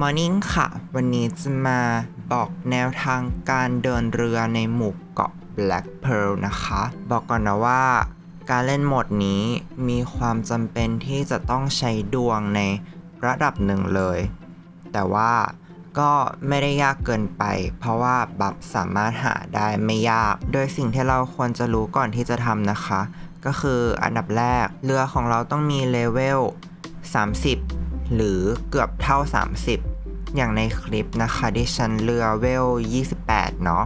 Morning ค่ะ วันนี้จะมาบอกแนวทางการเดินเรือในหมู่เกาะ Black Pearl นะคะ บอกก่อนนะว่า การเล่นโหมดนี้มีความจำเป็นที่จะต้องใช้ดวงในระดับหนึ่งเลย แต่ว่าก็ไม่ได้ยากเกินไป เพราะว่าบัฟสามารถหาได้ไม่ยาก โดยสิ่งที่เราควรจะรู้ก่อนที่จะทำนะคะ ก็คืออันดับแรกเรือของเราต้องมีเลเวล30 หรือเกือบเท่า 30 อย่างในคลิปนะคะดิฉันเรือเวล 28 เนาะ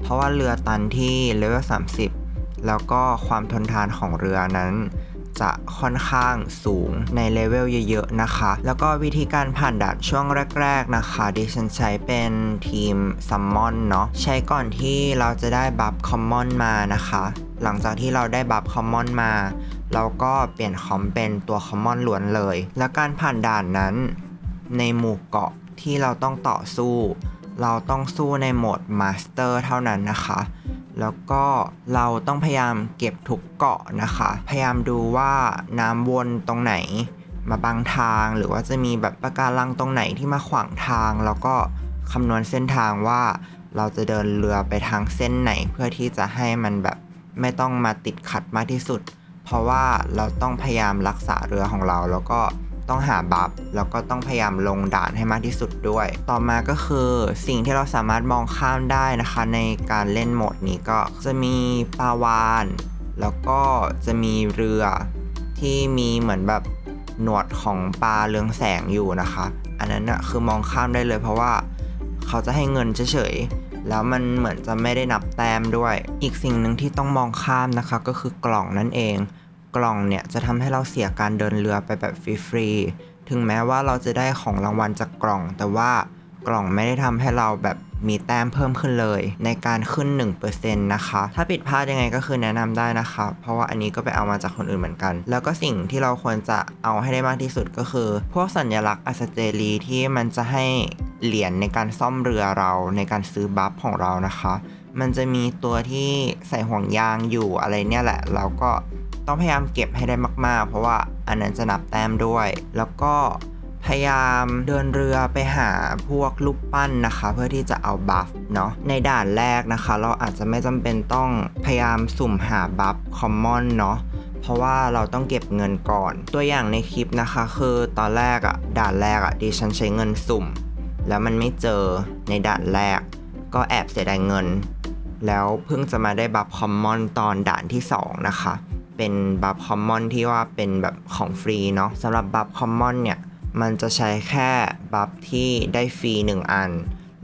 เพราะว่าเรือตันที่เลเวล 30 แล้วก็ความทนทานของเรือนั้นจะค่อนข้างสูงในเลเวลเยอะๆนะคะ แล้วก็วิธีการผ่านด่านช่วงแรก ๆนะคะ ดิฉันใช้เป็นทีมซัมมอนเนาะ ใช้ก่อนที่เราจะได้บัฟคอมมอนมานะคะ หลังจากที่เราได้บัฟคอมมอนมา เราก็เปลี่ยนคอมเป็นตัวคอมมอนล้วนเลย แล้วการผ่านด่านนั้น ในหมู่เกาะที่เราต้องต่อสู้ เราต้องสู้ในโหมดมาสเตอร์เท่านั้นนะคะ แล้วก็เราต้องพยายามเก็บทุกเกาะนะคะ พยายามดูว่าน้ำวนตรงไหน มาบังทางหรือว่าจะมีแบบปะการังตรงไหนที่มาขวางทาง แล้วก็คำนวณเส้นทางว่าเราจะเดินเรือไปทางเส้นไหนเพื่อที่จะให้มันแบบไม่ต้องมาติดขัดมากที่สุด เพราะว่าเราต้องพยายามรักษาเรือของเรา แล้วก็ต้องหาบัฟแล้วก็ต้องพยายามลงด่านให้มากที่สุดด้วย ต่อมาก็คือสิ่งที่เราสามารถมองข้ามได้นะคะ ในการเล่นโหมดนี้ก็จะมีปลาวาน แล้วก็จะมีเรือที่มีเหมือนแบบหนวดของปลาเรืองแสงอยู่นะคะ อันนั้นนะคือมองข้ามได้เลยเพราะว่าเขาจะให้เงินเฉย แล้วมันเหมือนจะไม่ได้นับแต้มด้วย อีกสิ่งหนึ่งที่ต้องมองข้ามนะคะก็คือกล่องนั่นเอง กล่องเนี่ยจะทำให้เราเสียการเดินเรือไปแบบฟรีๆถึงแม้ว่าเราจะได้ของรางวัลจากกล่อง แต่ว่า กล่องไม่ได้ทำให้เราแบบมีแต้มเพิ่มขึ้นเลย ในการขึ้น 1%นะคะ ถ้าผิดพลาดยังไงก็คือแนะนำได้นะคะ เพราะว่าอันนี้ก็ไปเอามาจากคนอื่นเหมือนกัน แล้วก็สิ่งที่เราควรจะเอาให้ได้มากที่สุดก็คือ พวกสัญลักษณ์อัสเตรีที่มันจะให้เหรียญในการซ่อมเรือเราในการซื้อบัฟของเรานะคะ มันจะมีตัวที่ใส่ห่วงยางอยู่อะไรเนี่ยแหละ เราก็ต้องพยายามเก็บให้ได้มาก ๆ เพราะว่าอันนั้นจะนับแต้มด้วย แล้วก็ พยายามเดินเรือไปหาพวกรูปปั้นนะคะ เพื่อที่จะเอาบัฟเนาะในด่านแรกนะคะ เราอาจจะไม่จำเป็นต้องพยายามสุ่มหาบัฟคอมมอนเนาะเพราะว่าเราต้องเก็บเงินก่อน ตัวอย่างในคลิปนะคะ คือตอนแรกอะด่านแรกอะดิฉันใช้เงินสุ่ม แล้วมันไม่เจอในด่านแรก ก็แอบเสียดายเงิน แล้วเพิ่งจะมาได้บัฟคอมมอนตอนด่านที่ 2 นะคะ เป็นบัฟคอมมอนที่ว่าเป็นแบบของฟรีเนาะสำหรับบัฟคอมมอนเนี่ย มันจะใช้แค่บัฟที่ได้ฟรี 1 อัน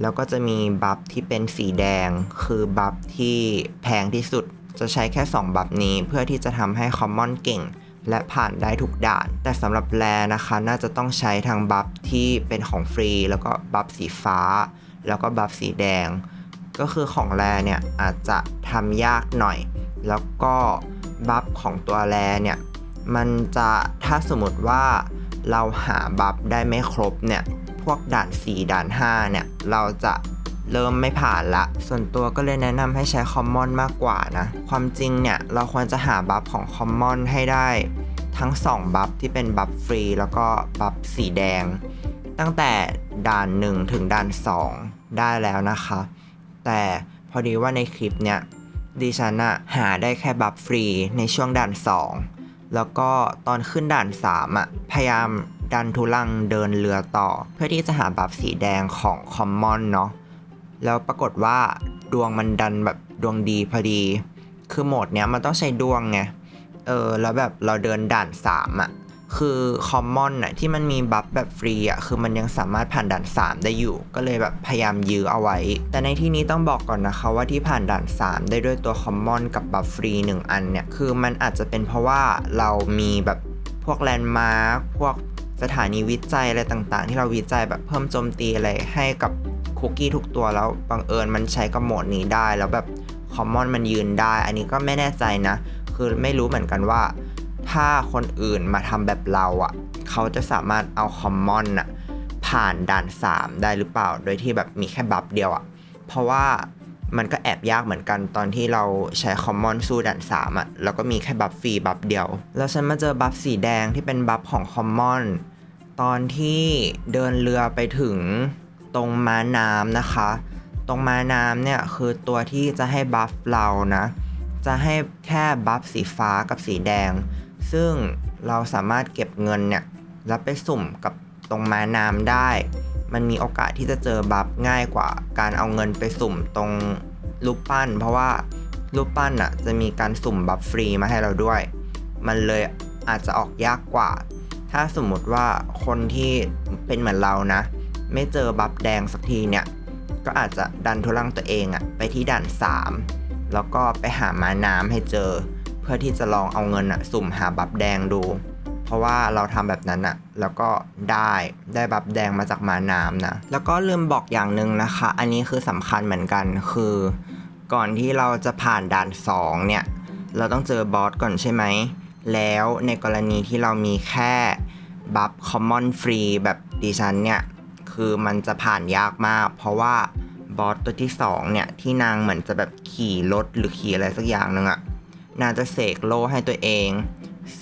แล้วก็จะมีบัฟที่เป็นสีแดง คือบัฟที่แพงที่สุด จะใช้แค่ 2 บัฟนี้เพื่อที่จะทำให้คอมมอนเก่ง และผ่านได้ทุกด่าน แต่สำหรับแรนะคะ น่าจะต้องใช้ทางบัฟที่เป็นของฟรี แล้วก็บัฟสีฟ้า แล้วก็บัฟสีแดง ก็คือของแรเนี่ยอาจจะทำยากหน่อย แล้วก็บัฟของตัวแรเนี่ยมันจะถ้าสมมติว่า เราหาบัฟได้ไม่ครบเนี่ย พวกด่าน 4 ด่าน 5 เนี่ย เราจะเริ่มไม่ผ่านละ ส่วนตัวก็เลยแนะนำให้ใช้คอมมอนมากกว่านะ ความจริงเนี่ย เราควรจะหาบัฟของคอมมอนให้ได้ทั้ง 2 บัฟที่เป็นบัฟฟรีแล้วก็บัฟสีแดง ตั้งแต่ด่าน 1 ถึงด่าน 2 ได้แล้วนะคะ แต่พอดีว่าในคลิปเนี่ยดิฉันอะหาได้แค่บัฟฟรีในช่วงด่าน 2 แล้วก็ตอนขึ้นด่าน3อะพยายามดันทุลังเดินเรือต่อ เพื่อที่จะหาบัฟสีแดงของคอมมอนเนาะแล้วปรากฏว่าดวงมันดันแบบดวงดีพอดี คือโหมดเนี้ยมันต้องใช้ดวงไงเออแล้วแบบเราเดินด่าน3อะ คือคอมมอนน่ะที่มันมีบัฟแบบฟรีอะคือมันยังสามารถผ่านด่าน 3 ได้อยู่ ก็เลยแบบพยายามยื้อเอาไว้ แต่ในที่นี้ต้องบอกก่อนนะคะว่าที่ผ่านด่าน 3 ได้ด้วยตัวคอมมอนกับบัฟฟรี 1 อันเนี่ย คือมันอาจจะเป็นเพราะว่าเรามีแบบพวกแลนด์มาร์คพวกสถานีวิจัยอะไรต่างๆ ที่เราวิจัยแบบเพิ่มโจมตีอะไรให้กับคุกกี้ทุกตัวแล้วบังเอิญมันใช้กับโหมดนี้ได้แล้วแบบคอมมอนมันยืนได้ อันนี้ก็ไม่แน่ใจนะ คือไม่รู้เหมือนกันว่า ถ้าคนอื่นมาทำแบบเราอะ่ะ เขาจะสามารถเอาคอมมอนอะผ่านด่าน 3 ได้หรือเปล่า โดยที่แบบมีแค่บัฟเดียวอะ่ะ เพราะว่ามันก็แอบยากเหมือนกันตอนที่เราใช้คอมมอนสู้ด่าน3อะ่ะแล้วก็มีแค่บัฟฟรีบัฟเดียว แล้วฉันมาเจอบัฟสีแดงที่เป็นบัฟของคอมมอนตอนที่เดินเรือไปถึงตรงม้าน้ำนะคะ ตรงม้าน้ำเนี่ยคือตัวที่จะให้บัฟเรานะ จะให้แค่บัฟสีฟ้ากับสีแดง ซึ่งเราสามารถเก็บเงินเนี่ยแล้วไปสุ่มกับตรงม้าน้ำได้ มันมีโอกาสที่จะเจอบัฟง่ายกว่าการเอาเงินไปสุ่มตรงรูปปั้น เพราะว่ารูปปั้นอะจะมีการสุ่มบัฟฟรีมาให้เราด้วย มันเลยอาจจะออกยากกว่า ถ้าสมมติว่าคนที่เป็นเหมือนเรานะ ไม่เจอบัฟแดงสักทีเนี่ย ก็อาจจะดันทุลังตัวเองอะไปที่ด่าน 3 แล้วก็ไปหาม้าน้ำให้เจอ พื่อที่จะลองเอาเงินอะสุ่มหาบัฟแดงดู เพราะว่าเราทำแบบนั้นอะแล้วก็ได้ได้บัฟแดงมาจากมาน้ำนะ แล้วก็ลืมบอกอย่างหนึ่งนะคะ อันนี้คือสำคัญเหมือนกันคือ ก่อนที่เราจะผ่านด่าน2เนี่ยเราต้องเจอบอสก่อนใช่ไหม แล้วในกรณีที่เรามีแค่บัฟคอมมอนฟรีแบบดิฉันเนี่ยคือมันจะผ่านยากมาก เพราะว่าบอสตัวที่2เนี่ยที่นางเหมือนจะแบบขี่รถหรือขี่อะไรสักอย่างหนึ่งอะ นางจะเสกโล่ให้ตัวเอง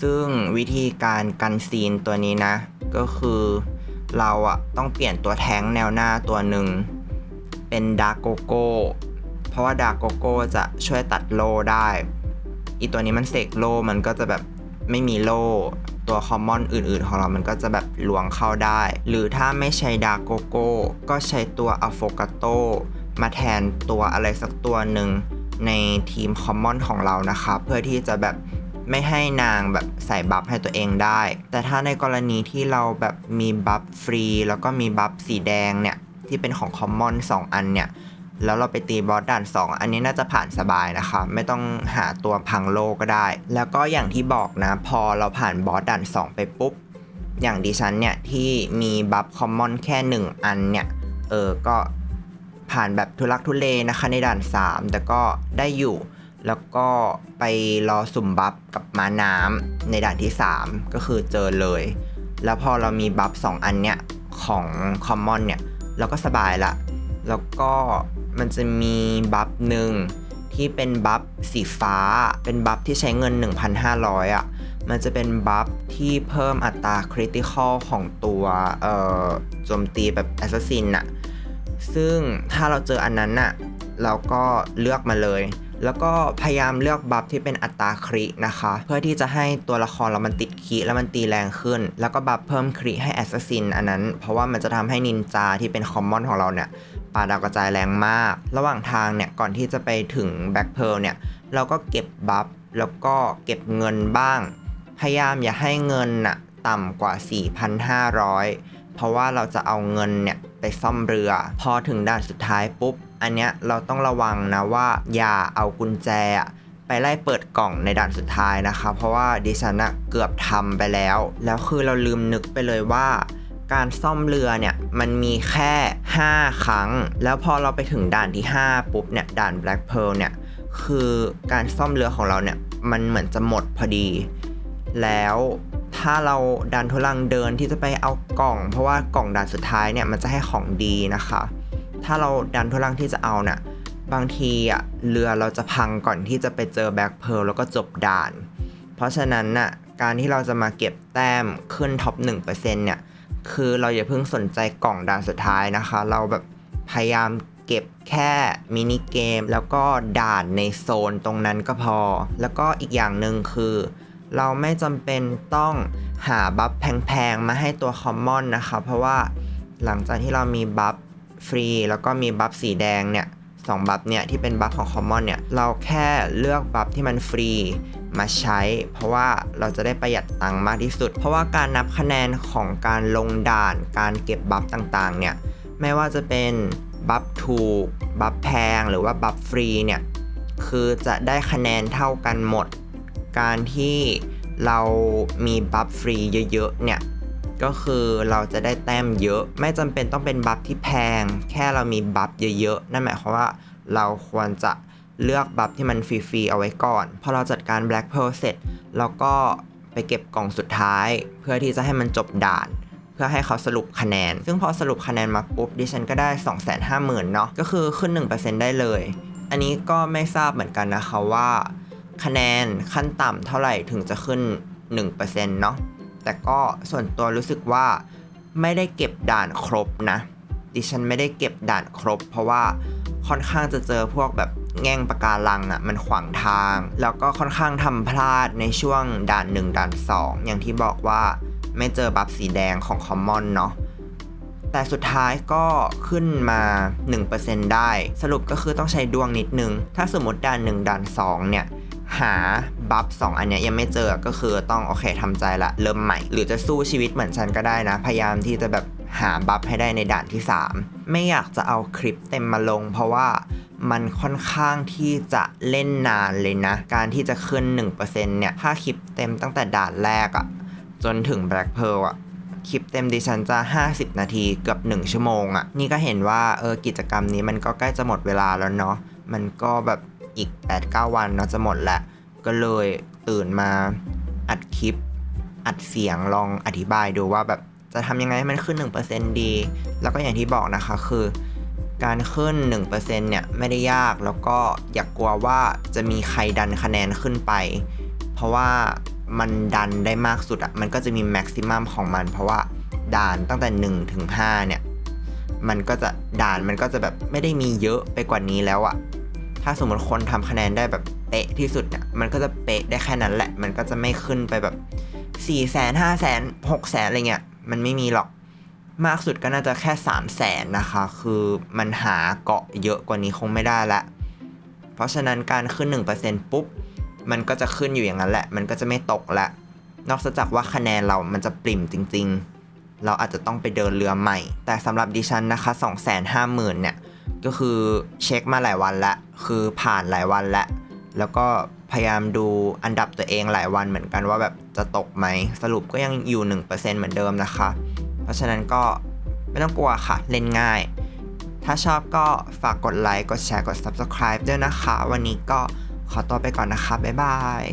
ซึ่งวิธีการกันซีนตัวนี้นะ ก็คือเราอะต้องเปลี่ยนตัวแท้งแนวหน้าตัวหนึ่ง เป็นดาร์โกโก้ เพราะว่าดาร์โกโก้จะช่วยตัดโล่ได้ อีตัวนี้มันเสกโล่มันก็จะแบบไม่มีโล่ตัวคอมมอนอื่นๆ ของเรามันก็จะแบบลวงเข้าได้ หรือถ้าไม่ใช้ดาร์โกโก้ ก็ใช้ตัวอะโฟกาโตมาแทนตัวอะไรสักตัวหนึ่ง ในทีมคอมมอนของเรานะคะเพื่อที่จะแบบไม่ให้นางแบบใส่บัฟให้ตัวเองได้ แต่ถ้าในกรณีที่เราแบบมีบัฟฟรี แล้วก็มีบัฟสีแดงเนี่ย ที่เป็นของคอมมอน2 อันเนี่ย แล้วเราไปตีบอสด่าน 2 อันนี้น่าจะผ่านสบายนะคะ ไม่ต้องหาตัวพังโลก็ได้ แล้วก็อย่างที่บอกนะ พอเราผ่านบอสด่าน 2 ไปปุ๊บ อย่างดิฉันเนี่ย ที่มีบัฟคอมมอนแค่ 1 อันเนี่ย เออก็ ผ่านแบบทุลักทุเลนะคะในด่าน 3 แต่ก็ได้อยู่ แล้วก็ไปรอสุ่มบัฟกับม้าน้ำในด่านที่ 3 ก็คือเจอเลย แล้วพอเรามีบัฟ2อันเนี้ยของคอมมอนเนี่ยเราก็สบายละ แล้วก็มันจะมีบัฟหนึ่งที่เป็นบัฟสีฟ้า เป็นบัฟที่ใช้เงิน 1,500อะ มันจะเป็นบัฟที่เพิ่มอัตราคริติคอลของตัวเอ่อโจมตีแบบแอสซัสซินอะ ซึ่งถ้าเราเจออันนั้นน่ะเราก็เลือกมาเลย แล้วก็พยายามเลือกบัฟที่เป็นอัตราครินะคะ เพื่อที่จะให้ตัวละครเรามันติดคริแล้วมันตีแรงขึ้น แล้วก็บัฟเพิ่มคริให้แอสซัสซินอันนั้น เพราะว่ามันจะทำให้นินจาที่เป็นคอมมอนของเราเนี่ยปาดาวกระจายแรงมาก ระหว่างทางเนี่ยก่อนที่จะไปถึงแบ็คเพลเนี่ยเราก็เก็บบัฟแล้วก็เก็บเงินบ้าง พยายามอย่าให้เงินน่ะต่ำกว่า 4,500 เพราะว่าเราจะเอาเงินเนี่ยไปซ่อมเรือ พอถึงด่านสุดท้ายปุ๊บ อันเนี้ยเราต้องระวังนะว่าอย่าเอากุญแจไปไล่เปิดกล่องในด่านสุดท้ายนะคะ เพราะว่าดิฉันอะเกือบทำไปแล้ว แล้วคือเราลืมนึกไปเลยว่าการซ่อมเรือเนี่ยมันมีแค่ 5 ครั้ง แล้วพอเราไปถึงด่านที่ 5 ปุ๊บเนี่ยด่าน Black Pearl เนี่ยคือการซ่อมเรือของเราเนี่ยมันเหมือนจะหมดพอดี แล้ว ถ้าเราดันทุลังเดินที่จะไปเอากล่อง เพราะว่ากล่องด่านสุดท้ายเนี่ยมันจะให้ของดีนะคะ ถ้าเราดันทุลังที่จะเอาเนี่ยบางทีอะเรือเราจะพังก่อนที่จะไปเจอแบ็คเพลแล้วก็จบด่าน เพราะฉะนั้นน่ะการที่เราจะมาเก็บแต้มขึ้นท็อป1%เนี่ยคือเราอย่าเพิ่งสนใจกล่องด่านสุดท้ายนะคะ เราแบบพยายามเก็บแค่มินิเกม แล้วก็ด่านในโซนตรงนั้นก็พอ แล้วก็อีกอย่างหนึ่งคือ เราไม่จำเป็นต้องหาบัฟแพงๆ มาให้ตัวคอมมอนนะคะ เพราะว่าหลังจากที่เรามีบัฟฟรี แล้วก็มีบัฟสีแดงเนี่ยสองบัฟเนี่ยที่เป็นบัฟของคอมมอนเนี่ยเราแค่เลือกบัฟที่มันฟรีมาใช้ เพราะว่าเราจะได้ประหยัดตังค์มากที่สุด เพราะว่าการนับคะแนนของการลงด่าน การเก็บบัฟต่างๆเนี่ยไม่ว่าจะเป็นบัฟถูก บัฟแพงหรือว่าบัฟฟรีเนี่ยคือจะได้คะแนนเท่ากันหมด การที่เรามีบัฟฟรีเยอะๆเนี่ยก็คือเราจะได้แต้มเยอะ ไม่จำเป็นต้องเป็นบัฟที่แพง แค่เรามีบัฟเยอะๆ นั่นหมายความว่าเราควรจะเลือกบัฟที่มันฟรีๆเอาไว้ก่อน พอเราจัดการ Black Pearl เสร็จแล้วก็ไปเก็บกล่องสุดท้าย เพื่อที่จะให้มันจบด่าน เพื่อให้เขาสรุปคะแนน ซึ่งพอสรุปคะแนนมาปุ๊บดิฉันก็ได้ 250,000เนาะก็คือขึ้น 1%ได้เลย อันนี้ก็ไม่ทราบเหมือนกันนะคะว่า คะแนนขั้นต่ำเท่าไหร่ถึงจะขึ้น 1%เนาะแต่ก็ส่วนตัวรู้สึกว่าไม่ได้เก็บด่านครบนะ ดิฉันไม่ได้เก็บด่านครบ เพราะว่าค่อนข้างจะเจอพวกแบบแง่งปะการังอะ่ะมันขวางทาง แล้วก็ค่อนข้างทำพลาดในช่วงด่าน 1 ด่าน 2 อย่างที่บอกว่าไม่เจอบัฟสีแดงของคอมมอนเนาะแต่สุดท้ายก็ขึ้นมา 1%ได้ สรุปก็คือต้องใช้ดวงนิดนึง ถ้าสมมติด่าน 1 ด่าน 2 เนี่ย หาบัฟ2อันเนี้ยยังไม่เจอก็คือต้องโอเคทำใจละเริ่มใหม่ หรือจะสู้ชีวิตเหมือนฉันก็ได้นะ พยายามที่จะแบบหาบัฟให้ได้ในด่านที่ 3 ไม่อยากจะเอาคลิปเต็มมาลง เพราะว่ามันค่อนข้างที่จะเล่นนานเลยนะ การที่จะขึ้น 1%เนี่ย ถ้าคลิปเต็มตั้งแต่ด่านแรกอะจนถึง Black Pearl อะคลิปเต็มดิฉันจะ 50 นาทีเกือบ 1 ชั่วโมงอะนี่ก็เห็นว่าเออกิจกรรมนี้มันก็ใกล้จะหมดเวลาแล้วเนาะมันก็แบบ อีก 8-9 วันเนาะจะหมดแหละก็เลยตื่นมาอัดคลิป อัดเสียงลองอธิบายดูว่าแบบจะทำยังไงให้มันขึ้น 1%ดี แล้วก็อย่างที่บอกนะคะคือ การขึ้น 1%เนี่ยไม่ได้ยากแล้วก็อย่ากกลัวว่าจะมีใครดันคะแนนขึ้นไป เพราะว่ามันดันได้มากสุดอะมันก็จะมีแม็กซิมัมของมัน เพราะว่าด่านตั้งแต่1ถึง5เนี่ยมันก็จะด่านมันก็จะแบบไม่ได้มีเยอะไปกว่านี้แล้วอะ ถ้าสมมติคนทำคะแนนได้แบบเป๊ะที่สุดเนี่ยมันก็จะเป๊ะได้แค่นั้นแหละ มันก็จะไม่ขึ้นไปแบบ4ี่แสนห้าแสนหกแสนอะไรเงี้ยมันไม่มีหรอกมากสุดก็น่าจะแค่3 0 0แสนนะคะ คือมันหาเกาะเยอะกว่านี้คงไม่ได้ละ เพราะฉะนั้นการขึ้น 1%ปุ๊บ มันก็จะขึ้นอยู่อย่างนั้นแหละ มันก็จะไม่ตกละ นอกจากว่าคะแนนเรามันจะปริ่มจริง ๆ เราอาจจะต้องไปเดินเรือใหม่ แต่สำหรับดิฉันนะคะ 250,000เนี่ย ก็คือเช็คมาหลายวันละคือผ่านหลายวันละแล้วก็พยายามดูอันดับตัวเองหลายวันเหมือนกันว่าแบบจะตกไหมสรุปก็ยังอยู่ 1%เหมือนเดิมนะคะ เพราะฉะนั้นก็ไม่ต้องกลัวค่ะ เล่นง่าย ถ้าชอบก็ฝากกดไลค์กดแชร์กด Subscribe ด้วยนะคะ วันนี้ก็ขอตัวไปก่อนนะคะ บ๊ายบาย